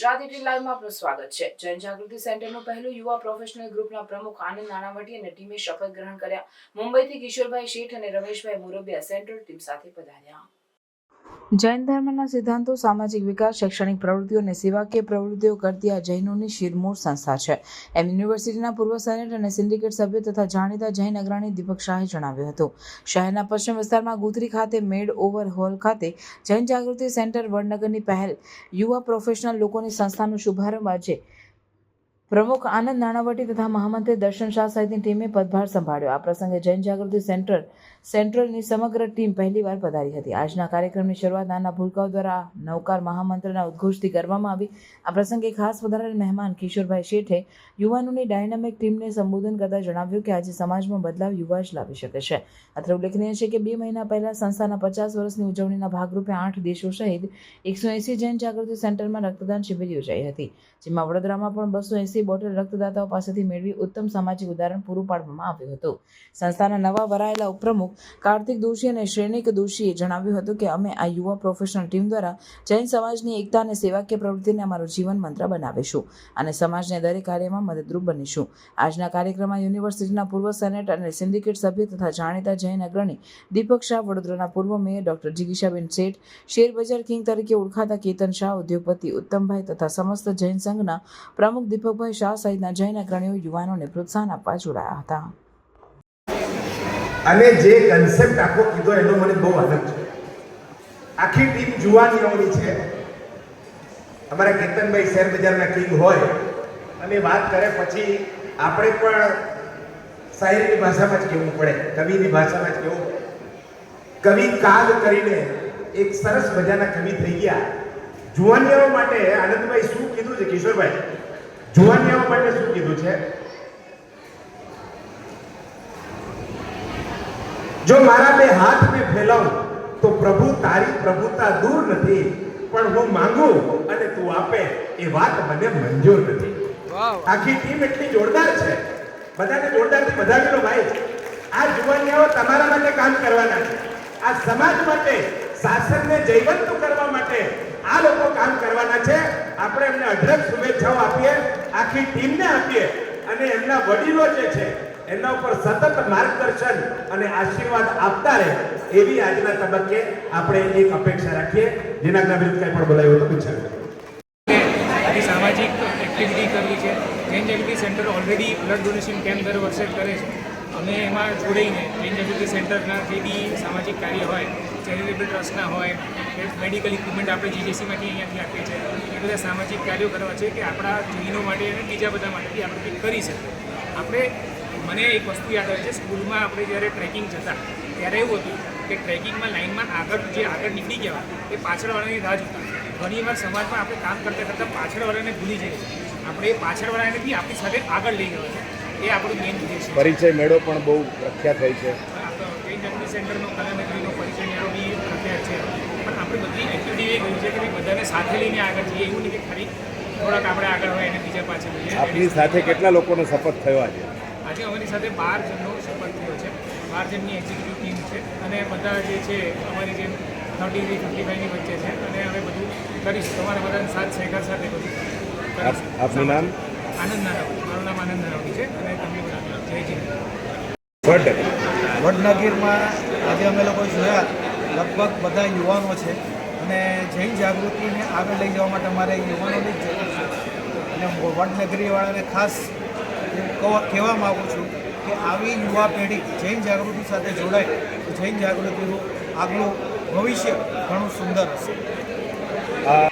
Gujarat at લાઈવમાં આપનું સ્વાગત છે. જનજાગૃતિ સેન્ટરનું પહેલું યુવા પ્રોફેશનલ ગ્રુપના પ્રમુખ આનંદ નાણાવટી અને ટીમે શપથ ગ્રહણ કર્યા. મુંબઈથી કિશોરભાઈ શેઠ અને રમેશભાઈ મોરબિયા સેન્ટ્રલ ટીમ સાથે પધાર્યા. જૈન ધર્મના સિદ્ધાંતો, સામાજિક વિકાસ, શૈક્ષણિક પ્રવૃત્તિઓ અને સેવાકીય પ્રવૃત્તિઓ કરતી આ જૈનોની શિરમૂળ સંસ્થા છે. એમ યુનિવર્સિટીના પૂર્વ સેનેટ અને સિન્ડિકેટ સભ્ય તથા જાણીતા જૈન અગ્રણી દીપક શાહે જણાવ્યું હતું. શહેરના પશ્ચિમ વિસ્તારમાં ગુથરી ખાતે મેડ ઓવર હોલ ખાતે જૈન જાગૃતિ સેન્ટર વડનગરની પહેલ યુવા પ્રોફેશનલ લોકોની સંસ્થાનો શુભારંભ આજે પ્રમુખ આનંદ નાણાવટી તથા મહામંત્રી દર્શન શાહ સહિતની ટીમે પદભાર સંભાળ્યો. આ પ્રસંગે જૈન જાગૃતિ સેન્ટર, સેન્ટ્રલની સમગ્ર ટીમ પહેલીવાર પધારી હતી. આજના કાર્યક્રમની શરૂઆત નાના ભૂલકાઓ દ્વારા નવકાર મહામંત્રના ઉદ્ઘોષથી કરવામાં આવી. આ પ્રસંગે ખાસ વધારેલ મહેમાન કિશોરભાઈ શેઠે યુવાનોની ડાયનામિક ટીમને સંબોધન કરતા જણાવ્યું કે આજે સમાજમાં બદલાવ યુવા જ લાવી શકે છે. અત્રે ઉલ્લેખનીય છે કે બે મહિના પહેલા સંસ્થાના પચાસ વર્ષની ઉજવણીના ભાગરૂપે આઠ દેશો સહિત એકસો એંસી જૈન જાગૃતિ સેન્ટરમાં રક્તદાન શિબિર યોજાઈ હતી, જેમાં વડોદરામાં પણ બસો એંસી બોટલ રક્તદાતાઓ પાસેથી મેળવી ઉત્તમ સામાજિક ઉદાહરણ પૂરું પાડવામાં આવ્યું હતું. સંસ્થાના નવા વરાયેલા ઉપપ્રમુખ કાર્તિક દોશી અને શ્રેણિક દોશીએ જણાવ્યું હતું કે અમે આ યુવા પ્રોફેશનલ ટીમ દ્વારા જૈન સમાજની એકતા અને સેવાકીય પ્રવૃત્તિને અમારું જીવન મંત્ર બનાવીશું અને સમાજને દરેક કાર્યમાં મદદરૂપ બનીશું. આજના કાર્યક્રમમાં યુનિવર્સિટીના પૂર્વ સેનેટ અને સિન્ડિકેટ સભ્ય તથા જાણીતા જૈન અગ્રણી દીપક શાહ, વડોદરાના પૂર્વ મેયર ડોક્ટર જિગીશાબેન શેઠ શેરબજાર કિંગ તરીકે ઓળખાતા કેતન શાહ, ઉદ્યોગપતિ ઉત્તમભાઈ તથા સમસ્ત જૈન સંઘના પ્રમુખ દીપકભાઈ શાહ સહિતના જૈન અગ્રણીઓ યુવાનોને પ્રોત્સાહન આપવા જોડાયા હતા. અને જે કન્સેપ્ટ આખો કીધો એનો મને બહુ આનંદ છે. આખી ટીમ જુવાનીઓની છે. અમારા કેતનભાઈ શેર બજારના કિંગ હોય. અને વાત કરે પછી આપણે પણ શાયરીની ભાષામાં જ કહેવું પડે, કવિની ભાષામાં જ કહેવું કવિ કાગ કરીને એક સરસ મજાના કવિ થઈ ગયા. જુવાનીઓ માટે આનંદભાઈ શું કીધું છે કિશોરભાઈ? જુવાનીઓ માટે શું કીધું છે? જો મારા બે હાથ મેં ફેલાવું તો પ્રભુ તારી પ્રભુતા દૂર નથી પણ હું માંગુ અને તું આપે એ વાત મને મંજૂર નથી. આખી ટીમ એટલી જોરદાર છે. બધાને જોરદારથી વધાવી ભાઈ. આ જુવાનિયાઓ તમારા માટે કામ કરવાના છે. આ સમાજ માટે શાસનને જૈવંત કરવા માટે આ લોકો કામ કરવાના છે. આપણે એમને અઢળક શુભેચ્છાઓ આપીએ. આખી ટીમને આપીએ. અને એમના વડીલો જે છે, એમના ઉપર સતત માર્ગદર્શન અને આશીર્વાદ આપતા રહે એવી આજના તબક્કે આપણે એક અપેક્ષા રાખીએ. જેના વિરુદ્ધ કંઈ પણ બોલાયું તો પૂછાય. સામાજિક એક્ટિવિટી કરવી છે. Jain Jagruti centre already blood donation camp દર વર્ષે કરે છે. અમે એમાં જોડાઈને જૈન જાગૃતિ સેન્ટરના જે બી સામાજિક કાર્ય હોય ચેરિટેબલ ટ્રસ્ટના હોય કે મેડિકલ ઇક્વિપમેન્ટ આપણે જીજેસીમાંથી અહીંયાથી આપીએ છીએ. એ બધા સામાજિક કાર્યો કરવા છે કે આપણા જૈનો માટે અને બીજા બધા માટેથી આપણે કંઈક કરી શકીએ. આપણે મને એક વસ્તુ યાદ આવે છે સ્કૂલમાં આપણે જ્યારે ટ્રેકિંગ જતા ત્યારે એવું હતું કે ટ્રેકિંગમાં લાઇનમાં આગળ જે આગળ નીકળી ગયા એ પાછળવાળાની રાહ જોતા. ઘણી વાર સમાજમાં આપણે કામ કરતાં કરતાં પાછળવાળાને ભૂલી જઈએ. છીએ આપણે એ પાછળવાળાને બી આપણી સાથે આગળ લઈ ગયો છે. એ આપણું મેઇન ઉદ્દેશ છે. પરિચય મેળો પણ બહુ પ્રખ્યાત હોય છે. સેન્ટરનો કલાનગરીનો પરિચય મેળો બી પ્રખ્યાત છે પણ આપણે બધી એક છે કે બધાને સાથે લઈને આગળ જઈએ એવું નહીં કે ખાલી થોડાક આપણે આગળ હોય અને બીજા પાછળ જઈએ. આપની સાથે કેટલા લોકોનો શપથ થયો આજે? આજે અમારી સાથે બાર જણનો શપથ થયો છે. બાર જણની એક્ઝિક્યુટિવ ટીમ છે. અને બધા જે છે અમારી જે થર્ટી થી ફિફ્ટી ફાઈવની વચ્ચે છે. અને અમે બધું કરીશું. તમારા બધાને સાથ સહકાર સાથે બધું આપ આપનું નામ? આનંદ નારાવડી. મારું નામ આનંદ નારાવડી છે. અને તમને બધા જય જય વડનગીરમાં આજે અમે લોકો જોયા લગભગ બધા યુવાનો છે. અને જૈન જાગૃતિને આગળ લઈ જવા માટે અમારે યુવાનોની જ જરૂર છે. અને વડનગરીવાળાને ખાસ કહવા- માગું છું કે આવી યુવા પેઢી જૈન જાગૃતિ સાથે જોડાય તો જૈન જાગૃતિનું આગલું ભવિષ્ય ઘણું સુંદર હશે.